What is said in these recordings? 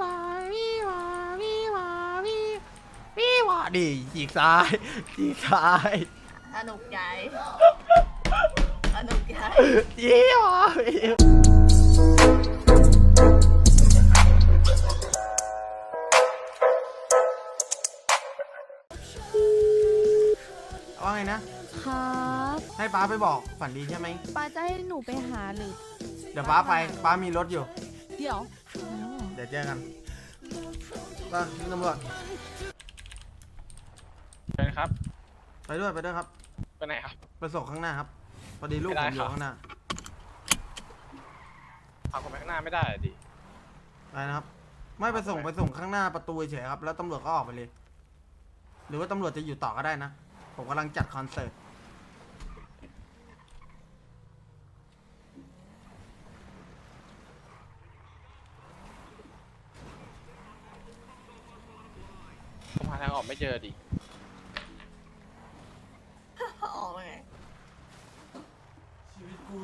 วาวิวาวิวาวิวิวาดิฉีกซ้ายฉีกซ้ายสนุกใหญ่สนุกใหญ่ยี่วาวิว่าไงนะครับให้ป้าไปบอกฝันดีใช่ไหมป้าจะให้หนูไปหาหรือ เดี๋ยวป้าไปป้ามีรถอยู่ เดี๋ยวอ๋อเดี๋ยวเจอกันป้าพี่ตำรวจเชิญครับ ไปด้วยไปด้วยครับ ไปไหนครับ ไปส่งข้างหน้าครับพอดีลูกไม่ผได้มอยู่ครับข้างหน้าพาผมไปข้างหน้าไม่ได้อะดิไปนะครับ ไม่ไปส่งไปส่งข้างหน้าประตูเฉยๆครับ แล้วตำรวจก็ออกไปเลย หรือว่าตำรวจจะอยู่ต่อก็ได้นะ ผมกำลังจัดคอนเสิร์ต ผมหาทางออก ไม่เจอดิ ออกมาไงชีวิตกู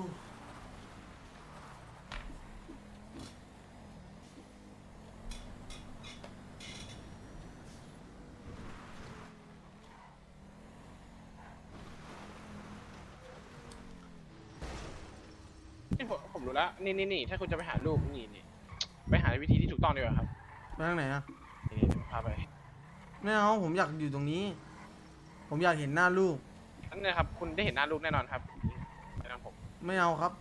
นี่ผมผมรู้แล้ว นี่นี่นี่ถ้าคุณจะไปหาลูกนี่นี่ไปหาวิธีที่ถูกต้องดีกว่าครับไปทางไหนอะนี่นี่เดี๋ยวผมพาไป ไม่เอาผมอยากอยู่ตรงนี้ ผมอยากเห็นหน้าลูก นั่นเลยครับ คุณได้เห็นหน้าลูกแน่นอนครับไปทางผมไม่เอาครับ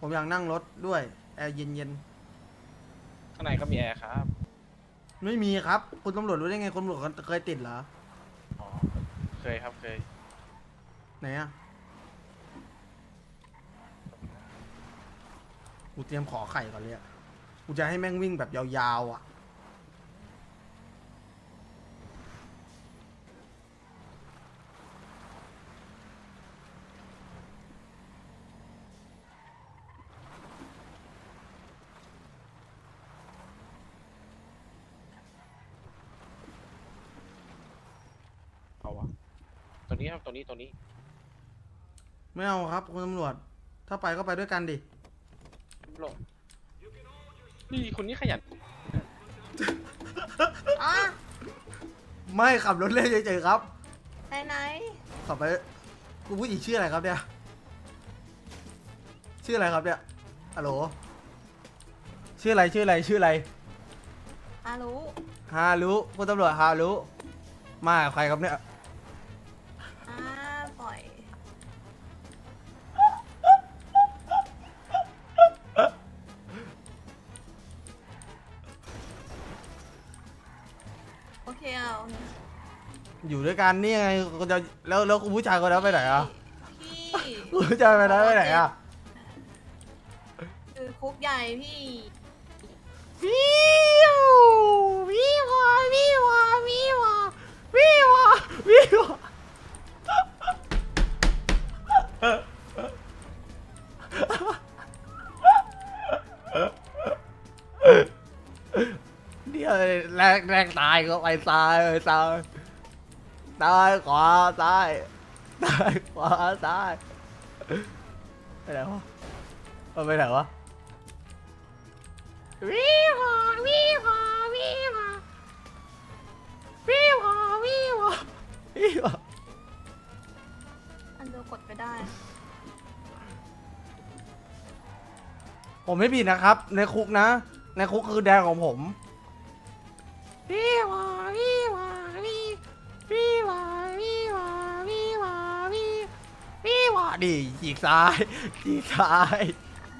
ผมอยากนั่งรถด้วย แอร์เย็นข้างในก็มีแอร์ครับๆ ไม่มีครับ คุณตำรวจรู้ได้ไงคุณตำรวจเคยติดเหรอ อ๋อเคยครับเคยไหนอะกูเตรียมขอไข่ก่อนเลยอะกูจะให้แม่งวิ่งแบบยาวๆอะ เอาวะ ตัวนี้ครับตัวนี้ตัวนี้ ไม่เอาครับคุณตำรวจ ถ้าไปก็ไปด้วยกันดิลงนี่คุณนี่ขยันอะไม่ขับรถเล่นเฉยๆครับไปไหนขับไปคุณผู้หญิงชื่ออะไรครับเนี่ยชื่ออะไรครับเนี่ยฮัลโหลชื่ออะไรชื่ออะไรชื่ออะไรอารู้ฮารุคุณตำรวจฮารุมากับใครครับเนี่ย อยู่ด้วยกันนี่ไงก็จะแล้วแล้วคุณผู้ชายคนนั้นไปไหนอะพี่คุณผู้ชายคนนั้นไปไหนอะคือคุกใหญ่พี่วิววิววิววิววิววิวเดี๋ยวแรกแรกตายก็ไปซ้ายไปซ้าย ซ้ายขวาซ้ายซ้ายขวาซ้ายไปไหนวะมันไปไหนวะวิวาวิวาวิวาวิวาวิวาวิวาอันเดียวกดไปได้ ผมไม่ผิดนะครับ ในคุกนะ ในคุกคือแดงของผม วิวาวิวา วิวาดิฉีกซ้ายฉีกซ้าย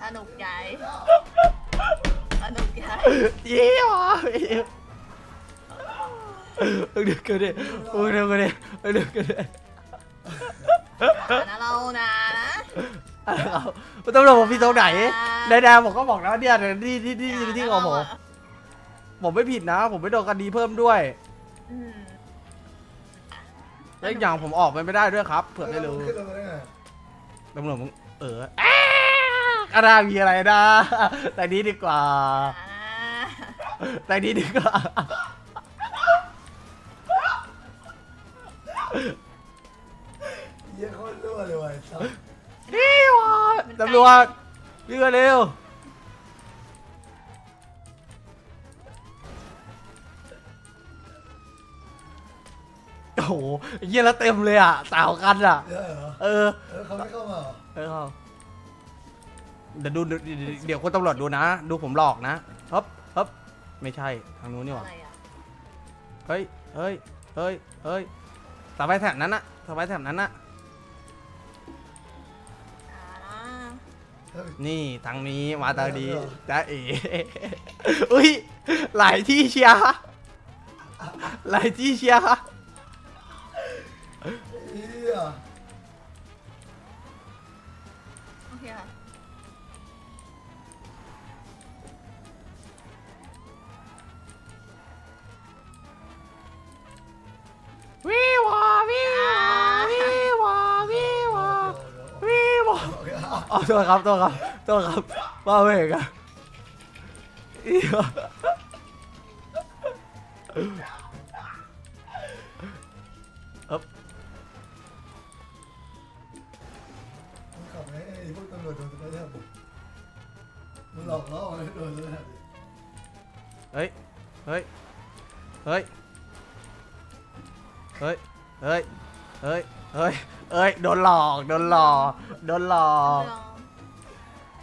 สนุกใหญ่สนุกใหญ่วิวาวิวเดี๋ยวกันดิเดี๋ยวกันดิเดี๋ยวกันดินะเรานะนะอะไรครับคุณตำรวจผมผิดตรงไหนในแดงผมก็บอกแล้วเนี่ยที่ที่ที่ที่ที่ของผมผมไม่ผิดนะ ผมไม่โดนคดีเพิ่มด้วยอืมและอีกอย่างผมออกไปไม่ได้ด้วยครับ เผื่อไม่รู้ ตำรวจมึงเอออ้ากระดาษมีอะไรนะแต่นี้ดีกว่าอ่า แต่นี้ดีกว่า เยี่ยโคตรรั่วเลยว่ะไอ้สัส นี่วะตำรวจวิ่งมาเร็ว โหเยี่ยแล้วเต็มเลยอะสาวกันอะ เยอะเหรอเออ เออเขาไม่เข้ามาเหรอเออครับเดี๋ยวดูเดี๋ยวเดี๋ยวเดี๋ยวคุณตำรวจดูนะ ดูผมหลอกนะฮึบฮึบไม่ใช่ทางนู้นนี่หว่า อะไรอะเฮ้ย เฮ้ย เฮ้ย เฮ้ยสบายแถบนั้นอะสบายแถบนั้นอะอ่านะเฮ้ย นี่ทางนี้มาทางนี้จ้าเอ๋อุ้ย หลายที่เชียร์หลายที่เชียร์ อ๋อโทษครับโทษครับโทษครับว่าเวกอะอีวะเอ๊บมึงขับไงไอ้พวกตำรวจโดนตำรวจแทบมึงหลอกล่อมันโดนเลยนะเฮ้ยเฮ้ยเฮ้ยเฮ้ยเฮ้ยเฮ้ย เฮ้ยเฮ้ย โดนหลอก โดนหลอก โดนหลอก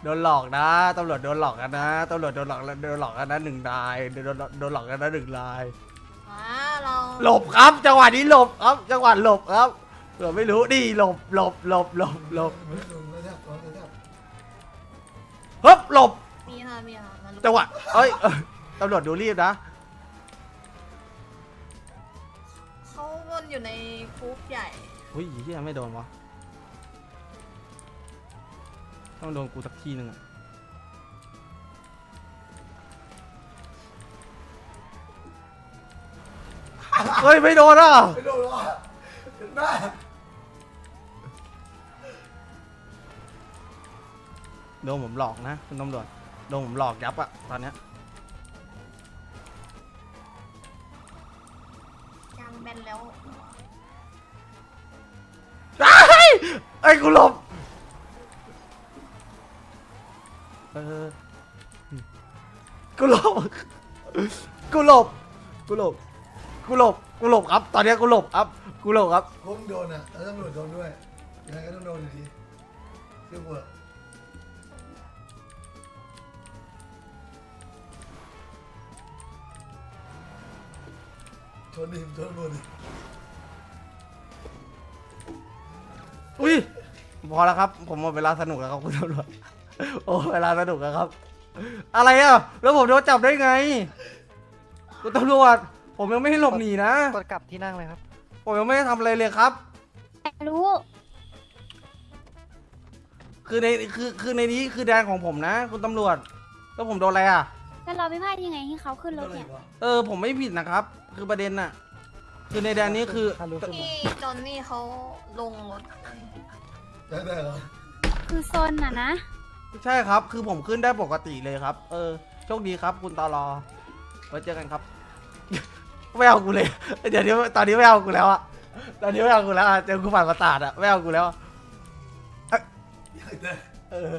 เรื่องโดนหลอกนะ ตำรวจโดนหลอกกันนะ ตำรวจโดนหลอกแล้วโดนหลอกกันนะหนึ่งนาย โดนโดนหลอกกันนะหนึ่งนายอ่าเราหลบครับ จังหวะนี้หลบครับ จังหวะหลบครับเผื่อไม่รู้นี่หลบ หลบ หลบ หลบ หลบมึงโดนแล้วแทบโดนแล้วแทบฮึบหลบ มีค่ะมีค่ะมาลุกจังหวะเอ้ยเอ้ยตำรวจดูรีบนะ เขาวนอยู่ในคุกใหญ่ อุ้ยเฮียไม่โดนวะ ต้องโดนกูสักทีหนึ่งอะเฮ้ย ไม่โดนอะ ไม่โดนหรอกเห็นไหมโดนผมหลอกนะ คุณตำรวจ โดนผมหลอกยับอะตอนเนี้ยย ไอ้ยกูหลบเออกูหลบ กูหลบ กูหลบ กูหลบ กูหลบครับ ตอนเนี้ยกูหลบครับ กูหลบครับ พวกมึงโดนอะแล้วตำรวจโดนด้วยยังไงก็ต้องโดนอยู่ดีเชื่อกูเถอะชนดิชนตำรวจดิ พอแล้วครับ ผมหมดเวลาสนุกแล้วครับคุณตำรวจโอ้เวลาสนุกแล้วครับ อะไรอะ แล้วผมโดนจับได้ไง คุณตำรวจ ผมยังไม่ให้หลบหนีนะ กดกลับที่นั่งเลยครับ ผมยังไม่ได้ทำอะไรเลยครับ รู้ คือในคือคือในนี้คือแดนของผมนะ คุณตำรวจ แล้วผมโดนอะไรอะ แล้วเราไม่พลาดยังไงให้เขาขึ้นโดรนถอะไรเนี่ยวะเออ ผมไม่ผิดนะครับ คือประเด็นน่ะ คือในแดนนี้คือถ้ารู้ขึ้นมาพี่จอนนี่เขาลงรถ ได้ได้เหรอคือโซนน่ะนะ ใช่ครับ คือผมขึ้นได้ปกติเลยครับ เออ โชคดีครับคุณตอรอไว้เจอกันครับ ไม่เอากูเลย เดี๋ยวนี้ตอนนี้ไม่เอากูแล้วอะตอนนี้ไม่เอากูแล้วอะเจอกูผ่านประสาทอะไม่เอากูแล้วอะอยากได้ เออ